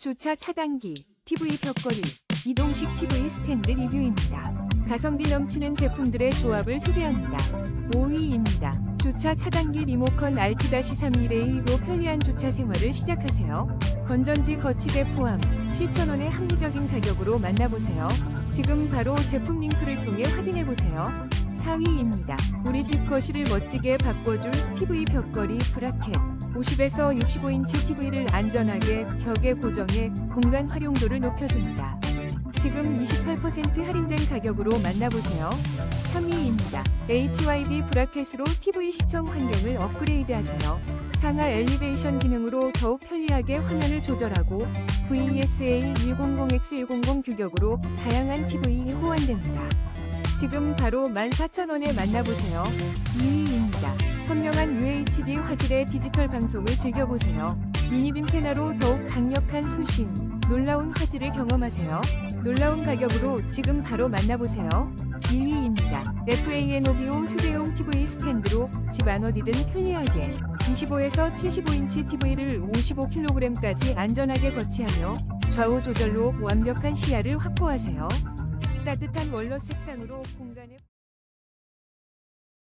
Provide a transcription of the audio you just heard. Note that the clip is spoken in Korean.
주차 차단기, TV 벽걸이, 이동식 TV 스탠드 리뷰입니다. 가성비 넘치는 제품들의 조합을 소개합니다. 5위입니다. 주차 차단기 리모컨 Alt-321A로 편리한 주차 생활을 시작하세요. 건전지 거치대 포함 7,000원의 합리적인 가격으로 만나보세요. 지금 바로 제품 링크를 통해 확인해보세요. 4위입니다. 우리 집 거실을 멋지게 바꿔줄 TV 벽걸이 브라켓. 50에서 65인치 TV를 안전하게 벽에 고정해 공간 활용도를 높여줍니다. 지금 28% 할인된 가격으로 만나보세요. 3위입니다. HYB 브라켓으로 TV 시청 환경을 업그레이드하세요. 상하 엘리베이션 기능으로 더욱 편리하게 화면을 조절하고 VSA 100X100 규격으로 다양한 TV 호환됩니다. 지금 바로 14,000원에 만나보세요. 2위입니다. UHD 화질의 디지털 방송을 즐겨보세요. 미니빔 패널로 더욱 강력한 수신, 놀라운 화질을 경험하세요. 놀라운 가격으로 지금 바로 만나보세요. 1위입니다. FAN오비오 휴대용 TV 스탠드로 집안 어디든 편리하게 25에서 75인치 TV를 55kg까지 안전하게 거치하며 좌우 조절로 완벽한 시야를 확보하세요. 따뜻한 원로 색상으로 공간을